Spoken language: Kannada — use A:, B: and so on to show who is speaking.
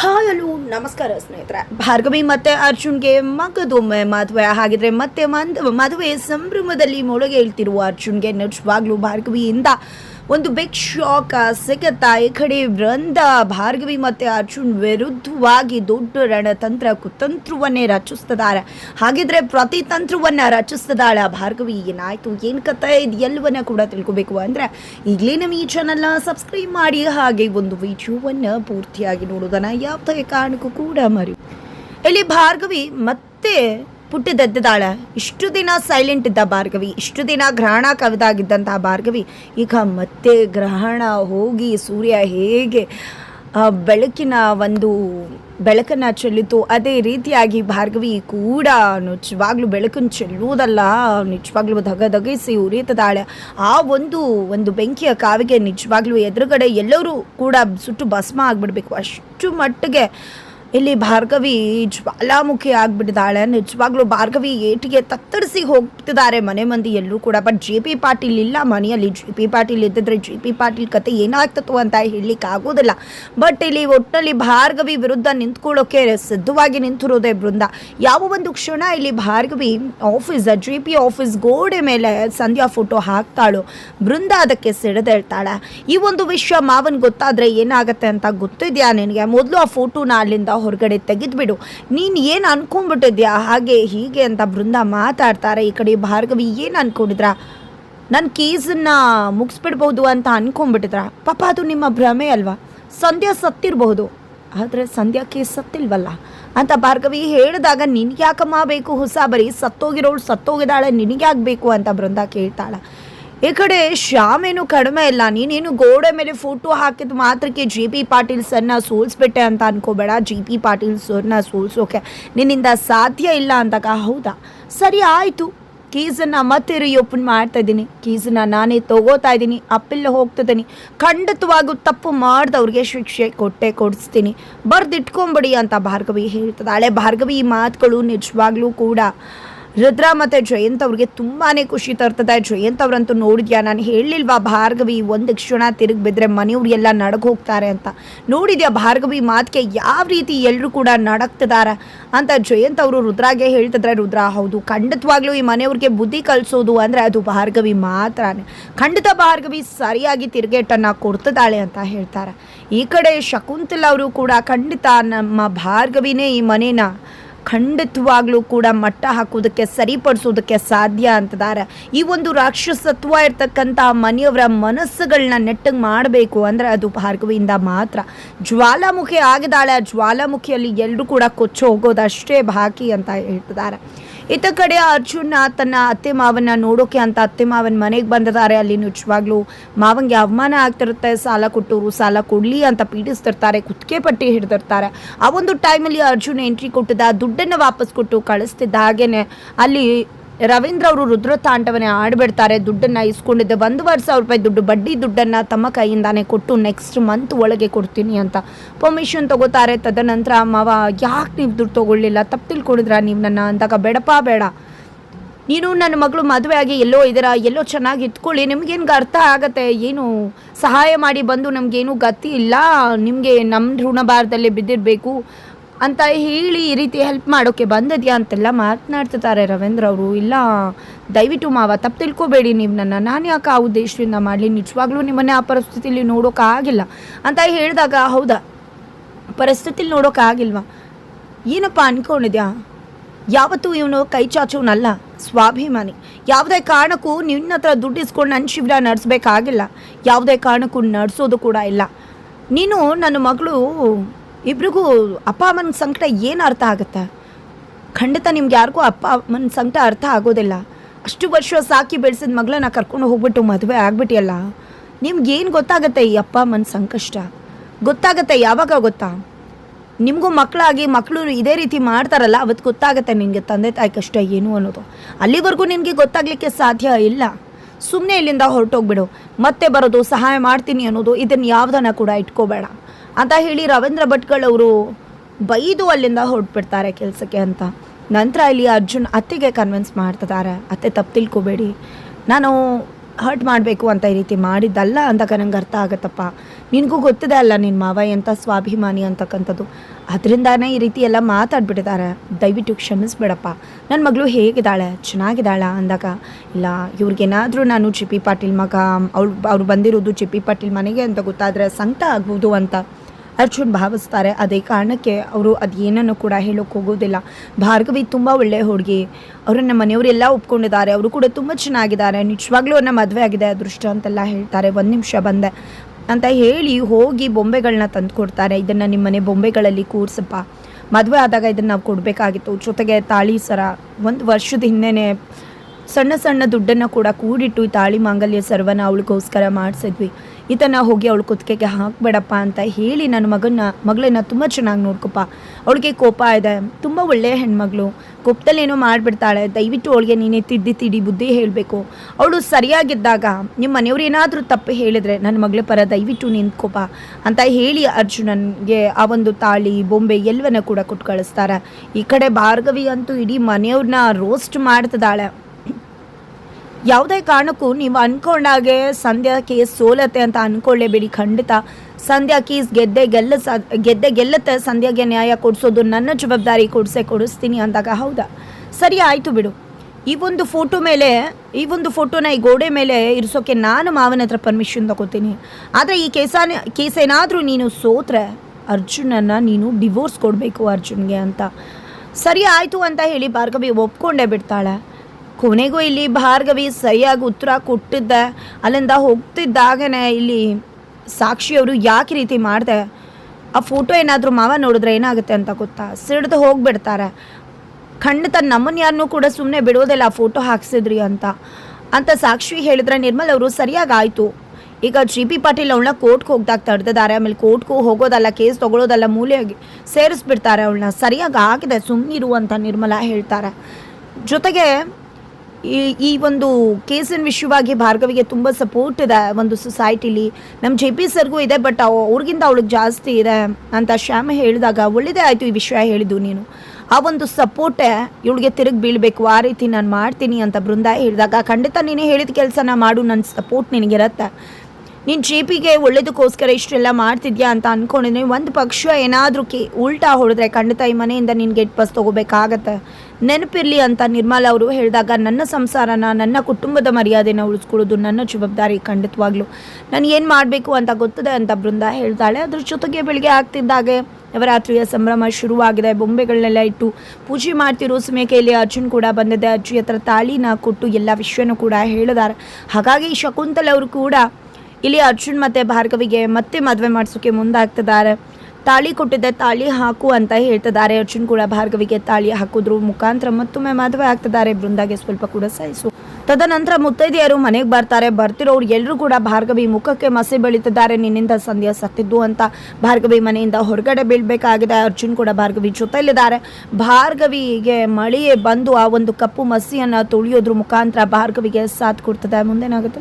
A: ಹಾಯ್ ಹಲೋ, ನಮಸ್ಕಾರ ಸ್ನೇಹಿತರೆ. ಭಾರ್ಗವಿ ಮತ್ತೆ ಅರ್ಜುನ್ಗೆ ಮಗದೊಮ್ಮೆ ಮದುವೆ. ಹಾಗಿದ್ರೆ ಮತ್ತೆ ಮಂದ್, ಮದುವೆ ಸಂಭ್ರಮದಲ್ಲಿ ಮೊಳಗೇಳ್ತಿರುವ ಅರ್ಜುನ್ಗೆ ನಿಜವಾಗ್ಲೂ ಭಾರ್ಗವಿಯಿಂದ ಒಂದು ಬಿಗ್ ಶಾಕ್ ಸಿಗತ್ತಾ? ಈ ಕಡೆ ವೃಂದ, ಭಾರ್ಗವಿ ಮತ್ತೆ ಅರ್ಜುನ್ ವಿರುದ್ಧವಾಗಿ ದೊಡ್ಡ ರಣತಂತ್ರ ಕುತಂತ್ರವನ್ನೇ ರಚಿಸ್ತಿದ್ದಾರೆ. ಹಾಗಿದ್ರೆ ಪ್ರತಿ ತಂತ್ರವನ್ನ ರಚಿಸ್ತದಾಳ ಭಾರ್ಗವಿ. ಏನಾಯ್ತು? ಏನು ಕಥೆ ಇದು? ಎಲ್ಲವನ್ನ ಕೂಡ ತಿಳ್ಕೊಬೇಕು ಅಂದ್ರೆ ಈಗಲೇ ನಮ್ಮ ಈ ಚಾನಲ್ನ ಸಬ್ಸ್ಕ್ರೈಬ್ ಮಾಡಿ, ಹಾಗೆ ಒಂದು ವಿಡಿಯೋವನ್ನ ಪೂರ್ತಿಯಾಗಿ ನೋಡೋದನ್ನ ಯಾವ್ದೇ ಕಾರಣಕ್ಕೂ ಕೂಡ ಮರಿ ಇಲ್ಲಿ ಭಾರ್ಗವಿ ಮತ್ತೆ ಪುಟ್ಟಿದೆದ್ದಾಳೆ ಇಷ್ಟು ದಿನ ಸೈಲೆಂಟ್ ಇದ್ದ ಭಾರ್ಗವಿ, ಇಷ್ಟು ದಿನ ಗ್ರಹಣ ಕವಿದಾಗಿದ್ದಂತಹ ಭಾರ್ಗವಿ, ಈಗ ಮತ್ತೆ ಗ್ರಹಣ ಹೋಗಿ ಸೂರ್ಯ ಹೇಗೆ ಬೆಳಕಿನ ಒಂದು ಬೆಳಕನ್ನು ಚೆಲ್ಲಿತು, ಅದೇ ರೀತಿಯಾಗಿ ಭಾರ್ಗವಿ ಕೂಡ ನಿಜವಾಗ್ಲೂ ಬೆಳಕನ್ನು ಚೆಲ್ಲುವುದಲ್ಲ, ನಿಜವಾಗ್ಲೂ ಧಗ ಧಗಿಸಿ ಉರಿಯುತ್ತದಾಳೆ. ಆ ಒಂದು ಒಂದು ಬೆಂಕಿಯ ಕಾವಿಗೆ ನಿಜವಾಗ್ಲೂ ಎದುರುಗಡೆ ಎಲ್ಲರೂ ಕೂಡ ಸುಟ್ಟು ಭಸ್ಮ ಆಗಿಬಿಡಬೇಕು. ಅಷ್ಟು ಮಟ್ಟಿಗೆ ಇಲ್ಲಿ ಭಾರ್ಗವಿ ಜ್ವಾಲಾಮುಖಿ ಆಗ್ಬಿಟ್ಟಿದ್ದಾಳೆ. ನಿಜವಾಗ್ಲೂ ಭಾರ್ಗವಿ ಏಟಿಗೆ ತತ್ತರಿಸಿ ಹೋಗ್ತಿದ್ದಾರೆ. ಮನೆ ಮಂದಿ ಎಲ್ಲರೂ ಕೂಡ ಬಟ್ ಜೆ ಪಿ ಪಾಟೀಲ್ ಇಲ್ಲ. ಮನೆಯಲ್ಲಿ ಜೆ ಪಿ ಪಾಟೀಲ್ ಇದ್ದಿದ್ರೆ ಜೆ ಪಿ ಪಾಟೀಲ್ ಕತೆ ಏನಾಗ್ತಿತ್ತು ಅಂತ ಹೇಳಲಿಕ್ಕೆ ಆಗೋದಿಲ್ಲ. ಬಟ್ ಇಲ್ಲಿ ಒಟ್ಟಿನಲ್ಲಿ ಭಾರ್ಗವಿ ವಿರುದ್ಧ ನಿಂತ್ಕೊಳ್ಳೋಕೆ ಸಿದ್ಧವಾಗಿ ನಿಂತಿರೋದೇ ಬೃಂದ. ಯಾವ ಒಂದು ಕ್ಷಣ ಇಲ್ಲಿ Bhargavi office J P office ಗೋಡೆ ಮೇಲೆ ಸಂಧ್ಯಾ ಫೋಟೋ ಹಾಕ್ತಾಳು. ಬೃಂದ ಅದಕ್ಕೆ ಸಿಡಿದೇಳ್ತಾಳೆ. ಈ ಒಂದು ವಿಷಯ ಮಾವನ್ ಗೊತ್ತಾದ್ರೆ ಏನಾಗುತ್ತೆ ಅಂತ ಗೊತ್ತಿದ್ಯಾ ನಿನಗೆ? ಮೊದಲು ಆ ಫೋಟೋನ ಅಲ್ಲಿಂದ ಹೊರಗಡೆ ತೆಗೆದ್ಬಿಡು. ನೀನು ಏನು ಅನ್ಕೊಂಡ್ಬಿಟ್ಟಿದ್ಯಾ? ಹಾಗೆ ಹೀಗೆ ಅಂತ ಬೃಂದ ಮಾತಾಡ್ತಾರೆ. ಈ ಕಡೆ ಭಾರ್ಗವಿ ಏನು ಅನ್ಕೊಂಡಿದ್ರ? ನನ್ನ ಕೇಸನ್ನು ಮುಗಿಸ್ಬಿಡ್ಬೋದು ಅಂತ ಅನ್ಕೊಂಡ್ಬಿಟ್ಟಿದ್ರ. ಪಾಪ ಅದು ನಿಮ್ಮ ಭ್ರಮೆ ಅಲ್ವಾ? ಸಂಧ್ಯಾ ಸತ್ತಿರಬಹುದು. ಆದರೆ ಸಂಧ್ಯಾ ಕೇಸ್ ಸತ್ತಿಲ್ವಲ್ಲ? ಅಂತ ಭಾರ್ಗವಿ ಹೇಳಿದಾಗ ನಿನಗ್ಯಾಕಮ್ಮ ಬೇಕು ಹೊಸ ಬರೀ ಸತ್ತೋಗಿರೋಳು ಸತ್ತೋಗಿದ್ದಾಳೆ ನಿನಗೆ ಬೇಕು ಅಂತ ಬೃಂದ ಕೇಳ್ತಾಳೆ. ಈ ಕಡೆ ಶ್ಯಾಮೇನು ಕಡಿಮೆ ಇಲ್ಲ. ನೀನೇನು ಗೋಡೆ ಮೇಲೆ ಫೋಟೋ ಹಾಕಿದ ಮಾತ್ರಕ್ಕೆ ಜಿ ಪಿ ಪಾಟೀಲ್ ಸರ್ನ ಸೋಲ್ಸ್ಬಿಟ್ಟೆ ಅಂತ ಅನ್ಕೋಬೇಡ. ಜಿ ಪಿ ಪಾಟೀಲ್ ಸರ್ನ ಸೋಲ್ಸೋಕೆ ನಿನ್ನಿಂದ ಸಾಧ್ಯ ಇಲ್ಲ ಅಂದಾಗ ಹೌದಾ? ಸರಿ ಆಯಿತು. ಕೀಸನ್ನ ಮತ್ತೆ ರೀಓಪನ್ ಮಾಡ್ತಾ ಇದ್ದೀನಿ. ಕೀಸನ್ನ ನಾನೇ ತಗೋತಾ ಇದ್ದೀನಿ. ಅಪ್ಪಿಲ್ಲ ಹೋಗ್ತಿದ್ದೀನಿ ಖಂಡಿತವಾಗೂ ತಪ್ಪು ಮಾಡಿದವ್ರಿಗೆ ಶಿಕ್ಷೆ ಕೊಟ್ಟೆ ಕೊಡಿಸ್ತೀನಿ. ಬರ್ದಿಟ್ಕೊಂಬಿಡಿ ಅಂತ ಭಾರ್ಗವಿ ಹೇಳ್ತದಾಳೆ ಭಾರ್ಗವಿ ಈ ಮಾತುಗಳು ನಿಜವಾಗ್ಲೂ ಕೂಡ ರುದ್ರ ಮತ್ತು ಜಯಂತ್ ಅವ್ರಿಗೆ ತುಂಬಾ ಖುಷಿ ತರ್ತದೆ. ಜಯಂತ್ ಅವರಂತೂ ನೋಡಿದ್ಯಾ? ನಾನು ಹೇಳಿಲ್ವಾ, ಭಾರ್ಗವಿ ಒಂದು ಕ್ಷಣ ತಿರುಗಿ ಬಿದ್ದರೆ ಮನೆಯವ್ರು ಎಲ್ಲ ನಡಗ ಹೋಗ್ತಾರೆ ಅಂತ. ನೋಡಿದ್ಯಾ ಭಾರ್ಗವಿ ಮಾತಿಗೆ? ಯಾವ ರೀತಿ ಎಲ್ಲರೂ ಕೂಡ ನಡಕ್ತಿದ್ದಾರೆ ಅಂತ ಜಯಂತ್ ಅವರು ರುದ್ರಾಗೆ ಹೇಳ್ತಿದ್ರೆ, ರುದ್ರ, ಹೌದು, ಖಂಡಿತವಾಗ್ಲೂ ಈ ಮನೆಯವ್ರಿಗೆ ಬುದ್ಧಿ ಕಲಿಸೋದು ಅಂದರೆ ಅದು ಭಾರ್ಗವಿ ಮಾತ್ರ ಖಂಡಿತ ಭಾರ್ಗವಿ ಸರಿಯಾಗಿ ತಿರುಗೇಟನ್ನು ಕೊಡ್ತಿದ್ದಾಳೆ ಅಂತ ಹೇಳ್ತಾರೆ. ಈ ಕಡೆ ಶಕುಂತಲ ಅವರು ಕೂಡ ಖಂಡಿತ ನಮ್ಮ ಭಾರ್ಗವಿನೇ ಈ ಮನೇನ ಖಂಡಿತವಾಗ್ಲೂ ಕೂಡ ಮಟ್ಟ ಹಾಕೋದಕ್ಕೆ ಸರಿಪಡಿಸೋದಕ್ಕೆ ಸಾಧ್ಯ ಅಂತಿದ್ದಾರೆ ಈ ಒಂದು ರಾಕ್ಷಸತ್ವ ಇರ್ತಕ್ಕಂಥ ಮನೆಯವರ ಮನಸ್ಸುಗಳನ್ನ ನೆಟ್ಟಂಗೆ ಮಾಡಬೇಕು ಅಂದ್ರೆ ಅದು ಭಾರ್ಗವಿಯಿಂದ ಮಾತ್ರ. ಜ್ವಾಲಾಮುಖಿ ಆಗಿದ್ದಾಳೆ, ಆ ಜ್ವಾಲಾಮುಖಿಯಲ್ಲಿ ಎಲ್ಲರೂ ಕೂಡ ಕೊಚ್ಚು ಹೋಗೋದಷ್ಟೇ ಬಾಕಿ ಅಂತ ಹೇಳ್ತಿದ್ದಾರೆ. ಇತ್ತ ಕಡೆ ಅರ್ಜುನ ತನ್ನ ಅತ್ತೆ ಮಾವನ್ನ ನೋಡೋಕೆ ಅಂತ ಅತ್ತೆ ಮಾವನ ಮನೆಗೆ ಬಂದಿದ್ದಾರೆ ಅಲ್ಲಿ ನಿಜವಾಗ್ಲೂ ಮಾವಂಗೆ ಅವಮಾನ ಆಗ್ತಿರುತ್ತೆ. ಸಾಲ ಕೊಟ್ಟವರು ಸಾಲ ಕೊಡಲಿ ಅಂತ ಪೀಡಿಸ್ತಿರ್ತಾರೆ, ಕುತ್ತಿಗೆ ಪಟ್ಟಿ ಹಿಡ್ದಿರ್ತಾರೆ. ಆ ಒಂದು ಟೈಮಲ್ಲಿ ಅರ್ಜುನ್ ಎಂಟ್ರಿ ಕೊಟ್ಟಿದ್ದ ದುಡ್ಡನ್ನು ವಾಪಸ್ ಕೊಟ್ಟು ಕಳಿಸ್ತಿದ್ದ ಹಾಗೇನೆ ಅಲ್ಲಿ ರವೀಂದ್ರ ಅವರು ರುದ್ರ ತಾಂಡವನೇ ಆಡ್ಬಿಡ್ತಾರೆ, ದುಡ್ಡನ್ನ ಇಸ್ಕೊಂಡಿದ್ದೆ ಒಂದೂವರೆ ಸಾವಿರ ರೂಪಾಯಿ ದುಡ್ಡು, ಬಡ್ಡಿ ದುಡ್ಡನ್ನು ತಮ್ಮ ಕೈಯಿಂದಾನೆ ಕೊಟ್ಟು ನೆಕ್ಸ್ಟ್ ಮಂತ್ ಒಳಗೆ ಕೊಡ್ತೀನಿ ಅಂತ ಪರ್ಮಿಷನ್ ತಗೋತಾರೆ. ತದನಂತರ ಮಾವ, ಯಾಕೆ ನೀವು ದುಡ್ಡು ತಗೊಳ್ಳಿಲ್ಲ? ತಪ್ಪು ತಿಳ್ಕೊಂಡಿದ್ರ ನೀವು ನನ್ನ ಅಂದಾಗ? ಬೇಡಪ್ಪ, ಬೇಡ. ನೀನು ನನ್ನ ಮಗಳು ಮದುವೆ ಆಗಿ ಎಲ್ಲೋ ಇದ್ದೀರಾ ಎಲ್ಲೋ ಚೆನ್ನಾಗಿ ಇಟ್ಕೊಳ್ಳಿ. ನಿಮ್ಗೇನು ಅರ್ಥ ಆಗತ್ತೆ? ಏನು ಸಹಾಯ ಮಾಡಿ ಬಂದು ನಮಗೇನು ಗತಿ ಇಲ್ಲ? ನಿಮಗೆ ನಮ್ಮ ಋಣಭಾರದಲ್ಲಿ ಬಿದ್ದಿರಬೇಕು. ಅಂತ ಹೇಳಿ ಈ ರೀತಿ ಹೆಲ್ಪ್ ಮಾಡೋಕ್ಕೆ ಬಂದದ್ಯಾ ಅಂತೆಲ್ಲ ಮಾತನಾಡ್ತಿದ್ದಾರೆ ರವೀಂದ್ರ ಅವರು. ಇಲ್ಲ, ದಯವಿಟ್ಟು ಮಾವ, ತಪ್ಪು ತಿಳ್ಕೊಬೇಡಿ ನೀವು ನನ್ನ. ನಾನು ಯಾಕೆ ಆ ಉದ್ದೇಶದಿಂದ ಮಾಡಲಿ? ನಿಜವಾಗ್ಲೂ ನಿಮ್ಮನ್ನೇ ಆ ಪರಿಸ್ಥಿತಿಲಿ ನೋಡೋಕ್ಕಾಗಿಲ್ಲ ಅಂತ ಹೇಳಿದಾಗ, ಹೌದಾ? ಪರಿಸ್ಥಿತಿಲಿ ನೋಡೋಕ್ಕಾಗಿಲ್ವಾ ಏನಪ್ಪ ಅನ್ಕೊಂಡಿದ್ಯಾ? ಯಾವತ್ತೂ ಇವನು ಕೈ ಚಾಚುವನಲ್ಲ. ಸ್ವಾಭಿಮಾನಿ. ಯಾವುದೇ ಕಾರಣಕ್ಕೂ ನಿನ್ನ ಹತ್ರ ದುಡ್ಡು ಇಸ್ಕೊಂಡು ನನ್ನ ಶಿಬಿರ ನಡೆಸ್ಬೇಕಾಗಿಲ್ಲ. ಯಾವುದೇ ಕಾರಣಕ್ಕೂ ನಡೆಸೋದು ಕೂಡ ಇಲ್ಲ. ನೀನು ನನ್ನ ಮಗಳು ಇಬ್ರಿಗೂ ಅಪ್ಪ ಅಮ್ಮನ ಸಂಕಟ ಏನು ಅರ್ಥ ಆಗುತ್ತೆ? ಖಂಡಿತ ನಿಮ್ಗೆ ಯಾರಿಗೂ ಅಪ್ಪ ಅಮ್ಮನ ಸಂಕಟ ಅರ್ಥ ಆಗೋದಿಲ್ಲ. ಅಷ್ಟು ವರ್ಷ ಸಾಕಿ ಬೆಳೆಸಿದ ಮಗಳನ್ನ ಕರ್ಕೊಂಡು ಹೋಗ್ಬಿಟ್ಟು ಮದುವೆ ಆಗ್ಬಿಟ್ಟಿಯಲ್ಲ? ನಿಮ್ಗೇನು ಗೊತ್ತಾಗತ್ತೆ ಈ ಅಪ್ಪ ಅಮ್ಮನ ಸಂಕಷ್ಟ? ಗೊತ್ತಾಗುತ್ತೆ, ಯಾವಾಗ ಗೊತ್ತಾ? ನಿಮಗೂ ಮಕ್ಕಳಾಗಿ ಮಕ್ಕಳು ಇದೇ ರೀತಿ ಮಾಡ್ತಾರಲ್ಲ ಅವತ್ತು ಗೊತ್ತಾಗುತ್ತೆ ನಿನಗೆ ತಂದೆ ತಾಯಿ ಕಷ್ಟ ಏನು ಅನ್ನೋದು. ಅಲ್ಲಿವರೆಗೂ ನಿಮಗೆ ಗೊತ್ತಾಗಲಿಕ್ಕೆ ಸಾಧ್ಯ ಇಲ್ಲ. ಸುಮ್ಮನೆ ಇಲ್ಲಿಂದ ಹೊರಟೋಗ್ಬಿಡು. ಮತ್ತೆ ಬರೋದು, ಸಹಾಯ ಮಾಡ್ತೀನಿ ಅನ್ನೋದು ಇದನ್ನು ಯಾವುದನ್ನು ಕೂಡ ಇಟ್ಕೋಬೇಡ. ಅಂತ ಹೇಳಿ ರವೀಂದ್ರ ಭಟ್ಕಳ್ ಅವರು ಬೈದು ಅಲ್ಲಿಂದ ಹೊರಟ್ಬಿಡ್ತಾರೆ ಕೆಲಸಕ್ಕೆ ಅಂತ. ನಂತರ ಇಲ್ಲಿ ಅರ್ಜುನ್ ಅತ್ತೆಗೆ ಕನ್ವಿನ್ಸ್ ಮಾಡ್ತಿದ್ದಾರೆ. ಅತ್ತೆ ತಪ್ಪು ತಿಳ್ಕೊಬೇಡಿ. ನಾನು ಹರ್ಟ್ ಮಾಡಬೇಕು ಅಂತ ಈ ರೀತಿ ಮಾಡಿದ್ದಲ್ಲ ಅಂದಾಗ ನಂಗೆ ಅರ್ಥ ಆಗುತ್ತಪ್ಪ. ನಿನಗೂ ಗೊತ್ತಿದೆ ಅಲ್ಲ ನಿನ್ನ ಮಾವ ಎಂಥ ಸ್ವಾಭಿಮಾನಿ ಅಂತಕ್ಕಂಥದ್ದು. ಅದರಿಂದಾನೇ ಈ ರೀತಿ ಎಲ್ಲ ಮಾತಾಡ್ಬಿಟ್ಟಿದ್ದಾರೆ. ದಯವಿಟ್ಟು ಕ್ಷಮಿಸ್ಬೇಡಪ್ಪ. ನನ್ನ ಮಗಳು ಹೇಗಿದ್ದಾಳೆ? ಚೆನ್ನಾಗಿದ್ದಾಳ ಅಂದಾಗ, ಇಲ್ಲ, ಇವ್ರಿಗೇನಾದರೂ ನಾನು ಚಿಪ್ಪಿ ಪಾಟೀಲ್ ಮಗ, ಅವ್ಳು, ಅವ್ರು ಬಂದಿರೋದು ಚಿಪ್ಪಿ ಪಾಟೀಲ್ ಮನೆಗೆ ಅಂತ ಗೊತ್ತಾದರೆ ಸಂಕಟ ಆಗ್ಬೋದು ಅಂತ. ಅರ್ಜುನ್ ಭಾವಿಸ್ತಾರೆ. ಅದೇ ಕಾರಣಕ್ಕೆ ಅವರು ಅದೇನನ್ನು ಕೂಡ ಹೇಳೋಕೆ ಹೋಗೋದಿಲ್ಲ. ಭಾರ್ಗವಿ ತುಂಬ ಒಳ್ಳೆಯ ಹುಡುಗಿ. ಅವರನ್ನ ಮನೆಯವರೆಲ್ಲ ಒಪ್ಕೊಂಡಿದ್ದಾರೆ. ಅವರು ಕೂಡ ತುಂಬ ಚೆನ್ನಾಗಿದ್ದಾರೆ. ನಿಜವಾಗ್ಲೂ ಅವ್ರನ್ನ ಮದುವೆ ಆಗಿದೆ. ಅದೃಷ್ಟ ಅಂತೆಲ್ಲ ಹೇಳ್ತಾರೆ. ಒಂದು ನಿಮಿಷ ಬಂದೆ. ಅಂತ ಹೇಳಿ ಹೋಗಿ ಬೊಂಬೆಗಳನ್ನ ತಂದು ಕೊಡ್ತಾರೆ. ಇದನ್ನು ನಿಮ್ಮ ಮನೆ ಬೊಂಬೆಗಳಲ್ಲಿ ಕೂರಿಸಪ್ಪ. ಮದುವೆ ಆದಾಗ ಇದನ್ನು ನಾವು ಕೊಡಬೇಕಾಗಿತ್ತು. ಜೊತೆಗೆ ತಾಳಿ ಸರ ಒಂದು ವರ್ಷದ ಹಿಂದೆನೇ ಸಣ್ಣ ಸಣ್ಣ ದುಡ್ಡನ್ನು ಕೂಡ ಕೂಡಿಟ್ಟು ತಾಳಿ ಮಾಂಗಲ್ಯ ಸರ್ವನ ಅವಳಿಗೋಸ್ಕರ ಮಾಡಿಸಿದ್ವಿ. ಇದನ್ನು ಹೋಗಿ ಅವಳು ಕುತ್ತಿಗೆಗೆ ಹಾಕಬೇಡಪ್ಪ ಅಂತ ಹೇಳಿ ನನ್ನ ಮಗನ ಮಗಳನ್ನ ತುಂಬ ಚೆನ್ನಾಗಿ ನೋಡ್ಕೊಪ್ಪ. ಅವಳಿಗೆ ಕೋಪ ಇದೆ. ತುಂಬ ಒಳ್ಳೆಯ ಹೆಣ್ಮಗಳು. ಕೋಪದಲ್ಲಿ ಏನೋ ಮಾಡಿಬಿಡ್ತಾಳೆ. ದಯವಿಟ್ಟು ಅವಳಿಗೆ ನೀನೇ ತಿದ್ದಿ ತಿಡಿ ಬುದ್ಧಿ ಹೇಳಬೇಕು. ಅವಳು ಸರಿಯಾಗಿದ್ದಾಗ ನಿಮ್ಮ ಮನೆಯವ್ರು ಏನಾದರೂ ತಪ್ಪು ಹೇಳಿದರೆ ನನ್ನ ಮಗಳ ಪರ ದಯವಿಟ್ಟು ನಿಂತ್ಕೋಪ ಅಂತ ಹೇಳಿ ಅರ್ಜುನನ್ಗೆ ಆ ಒಂದು ತಾಳಿ, ಬೊಂಬೆ ಎಲ್ಲವನ್ನ ಕೂಡ ಕೊಟ್ಟು ಕಳಿಸ್ತಾರೆ ಈ ಕಡೆ ಭಾರ್ಗವಿ ಅಂತೂ ಇಡೀ ಮನೆಯವ್ರನ್ನ ರೋಸ್ಟ್ ಮಾಡ್ತಿದ್ದಾಳೆ. ಯಾವುದೇ ಕಾರಣಕ್ಕೂ ನೀವು ಅನ್ಕೊಂಡಾಗೆ ಸಂಧ್ಯಾ ಕೇಸ್ ಸೋಲತ್ತೆ ಅಂತ ಅನ್ಕೊಳ್ಳೇಬೇಡಿ, ಖಂಡಿತ. ಸಂಧ್ಯಾ ಕೇಸ್ ಗೆದ್ದೆ ಗೆಲ್ಲ ಗೆದ್ದೆ ಗೆಲ್ಲತ್ತೆ, ಸಂಧ್ಯಾಗೆ ನ್ಯಾಯ ಕೊಡಿಸೋದು ನನ್ನ ಜವಾಬ್ದಾರಿ, ಕೊಡಿಸೇ ಕೊಡಿಸ್ತೀನಿ ಅಂದಾಗ ಹೌದಾ? ಸರಿ, ಆಯಿತು ಬಿಡು. ಈ ಒಂದು ಫೋಟೋ ಮೇಲೆ, ಈ ಒಂದು ಫೋಟೋನ ಈ ಗೋಡೆ ಮೇಲೆ ಇರಿಸೋಕೆ ನಾನು ಮಾವನ ಹತ್ರ ಪರ್ಮಿಷನ್ ತಗೋತೀನಿ. ಆದರೆ ಈ ಕೇಸಾನ ಕೇಸ್ ಏನಾದರೂ ನೀನು ಸೋತ್ರೆ, ಅರ್ಜುನನ್ನು ನೀನು ಡಿವೋರ್ಸ್ ಕೊಡಬೇಕು ಅರ್ಜುನ್ಗೆ ಅಂತ. ಸರಿ, ಆಯಿತು ಅಂತ ಹೇಳಿ ಭಾರ್ಗವಿ ಒಪ್ಕೊಂಡೇ ಬಿಡ್ತಾಳೆ. ಕೊನೆಗೂ ಇಲ್ಲಿ ಭಾರ್ಗವಿ ಸರಿಯಾಗಿ ಉತ್ತರ ಕೊಟ್ಟಿದ್ದೆ. ಅಲ್ಲಿಂದ ಹೋಗ್ತಿದ್ದಾಗನೇ ಇಲ್ಲಿ ಸಾಕ್ಷಿಯವರು ಯಾಕೆ ರೀತಿ ಮಾಡಿದೆ? ಆ ಫೋಟೋ ಏನಾದರೂ ಮಾವ ನೋಡಿದ್ರೆ ಏನಾಗುತ್ತೆ ಅಂತ ಗೊತ್ತಾ? ಸಿಡ್ದು ಹೋಗಿಬಿಡ್ತಾರೆ. ಖಂಡಿತ ನಮ್ಮನ್ನು ಯಾರನ್ನೂ ಕೂಡ ಸುಮ್ಮನೆ ಬಿಡೋದಿಲ್ಲ ಆ ಫೋಟೋ ಹಾಕ್ಸಿದ್ರಿ ಅಂತ. ಅಂತ ಸಾಕ್ಷಿ ಹೇಳಿದ್ರೆ ನಿರ್ಮಲ್ ಅವರು ಸರಿಯಾಗಿ ಆಯಿತು. ಈಗ ಜಿ ಪಿ ಪಾಟೀಲ್ ಅವಳನ್ನ ಕೋರ್ಟ್ಗೆ ಹೋಗ್ದಾಗ ತಡೆದಿದ್ದಾರೆ. ಆಮೇಲೆ ಕೋರ್ಟ್ಗೂ ಹೋಗೋದಲ್ಲ, ಕೇಸ್ ತೊಗೊಳೋದಲ್ಲ, ಮೂಲೆಯಾಗಿ ಸೇರಿಸ್ಬಿಡ್ತಾರೆ ಅವಳನ್ನ. ಸರಿಯಾಗಿ ಆಗಿದೆ ಸುಮ್ಮನಿರು ಅಂತ ನಿರ್ಮಲ ಹೇಳ್ತಾರೆ. ಜೊತೆಗೆ ಈ ಈ ಒಂದು ಕೇಸಿನ ವಿಷಯವಾಗಿ ಭಾರ್ಗವಿಗೆ ತುಂಬ ಸಪೋರ್ಟ್ ಇದೆ ಒಂದು ಸೊಸೈಟಿಲಿ ನಮ್ಮ ಜೆ ಪಿ ಸರ್ಗೂ ಇದೆ ಬಟ್ ಅವ್ರಿಗಿಂತ ಅವಳಿಗೆ ಜಾಸ್ತಿ ಇದೆ ಅಂತ ಶ್ಯಾಮ ಹೇಳಿದಾಗ ಒಳ್ಳೆಯದೇ ಆಯಿತು ಈ ವಿಷಯ ಹೇಳಿದ್ದು ನೀನು. ಆ ಒಂದು ಸಪೋರ್ಟೇ ಇವಳಿಗೆ ತಿರುಗಿ ಬೀಳಬೇಕು, ಆ ರೀತಿ ನಾನು ಮಾಡ್ತೀನಿ ಅಂತ ಬೃಂದ ಹೇಳಿದಾಗ, ಖಂಡಿತ ನೀನೇ ಹೇಳಿದ ಕೆಲಸನ ಮಾಡು ನನ್ನ ಸಪೋರ್ಟ್ ನಿನಗಿರತ್ತೆ. ನೀನು ಜೆ ಪಿಗೆ ಒಳ್ಳೇದಕ್ಕೋಸ್ಕರ ಇಷ್ಟೆಲ್ಲ ಮಾಡ್ತಿದ್ಯಾ ಅಂತ ಅಂದ್ಕೊಂಡಿದ್ರೆ ಒಂದು ಪಕ್ಷ ಏನಾದರೂ ಕೇ ಉಲ್ಟಾ ಹೊಡೆದ್ರೆ ಖಂಡಿತ ಈ ಮನೆಯಿಂದ ನೀನು ಗೆಟ್ ಬಸ್ ತೊಗೋಬೇಕಾಗತ್ತೆ. ನೆನಪಿರಲಿ ಅಂತ ನಿರ್ಮಲ ಅವರು ಹೇಳಿದಾಗ, ನನ್ನ ಸಂಸಾರನ, ನನ್ನ ಕುಟುಂಬದ ಮರ್ಯಾದೆನ ಉಳಿಸ್ಕೊಳ್ಳೋದು ನನ್ನ ಜವಾಬ್ದಾರಿ ಖಂಡಿತವಾಗ್ಲೂ. ನಾನು ಏನು ಮಾಡಬೇಕು ಅಂತ ಗೊತ್ತದೆ ಅಂತ ಬೃಂದ ಹೇಳ್ತಾಳೆ. ಅದ್ರ ಜೊತೆಗೆ ಬೆಳಿಗ್ಗೆ ಆಗ್ತಿದ್ದಾಗೆ ನವರಾತ್ರಿಯ ಸಂಭ್ರಮ ಶುರುವಾಗಿದೆ. ಬೊಂಬೆಗಳನ್ನೆಲ್ಲ ಇಟ್ಟು ಪೂಜೆ ಮಾಡ್ತಿರೋ ಸಮಯಕ್ಕೆ ಅರ್ಜುನ್ ಕೂಡ ಬಂದಿದೆ. ಅಜ್ಜಿ ಹತ್ರ ತಾಳಿನ ಕೊಟ್ಟು ಎಲ್ಲ ವಿಷಯನೂ ಕೂಡ ಹೇಳಿದ್ದಾರೆ ಹಾಗಾಗಿ ಶಕುಂತಲೆ ಅವರು ಕೂಡ ಇಲ್ಲಿ ಅರ್ಜುನ್ ಮತ್ತೆ ಭಾರ್ಗವಿಗೆ ಮತ್ತೆ ಮದುವೆ ಮಾಡಿಸೋಕೆ ಮುಂದಾಗ್ತಿದ್ದಾರೆ. ತಾಳಿ ಕೊಟ್ಟಿದ್ದೆ, ತಾಳಿ ಹಾಕು ಅಂತ ಹೇಳ್ತಿದ್ದಾರೆ. ಅರ್ಜುನ್ ಕೂಡ ಭಾರ್ಗವಿಗೆ ತಾಳಿ ಹಾಕಿದ್ರು. ಮುಖಾಂತರ ಮತ್ತೊಮ್ಮೆ ಮದುವೆ ಆಗ್ತಿದ್ದಾರೆ. ಬೃಂದಾಗೆ ಸ್ವಲ್ಪ ಕೂಡ ಸಹಿಸು. ತದನಂತರ ಮುತ್ತೈದೆಯರು ಮನೆಗೆ ಬರ್ತಾರೆ. ಬರ್ತಿರೋರು ಎಲ್ಲರೂ ಕೂಡ ಭಾರ್ಗವಿ ಮುಖಕ್ಕೆ ಮಸಿ ಬೆಳೀತಿದ್ದಾರೆ. ನಿನ್ನಿಂದ ಸಂಧ್ಯಾ ಸತ್ತಿದ್ದು ಅಂತ ಭಾರ್ಗವಿ ಮನೆಯಿಂದ ಹೊರಗಡೆ ಬೀಳ್ಬೇಕಾಗಿದೆ. ಅರ್ಜುನ್ ಕೂಡ ಭಾರ್ಗವಿ ಜೊತೆಯಲ್ಲಿದ್ದಾರೆ. ಭಾರ್ಗವಿಗೆ ಮಳೆಯೇ ಬಂದು ಆ ಒಂದು ಕಪ್ಪು ಮಸಿಯನ್ನು ತುಳಿಯೋದ್ರ ಮುಖಾಂತರ ಭಾರ್ಗವಿಗೆ ಸಾಥ್ ಕೊಡ್ತದೆ. ಮುಂದೇನಾಗುತ್ತೆ?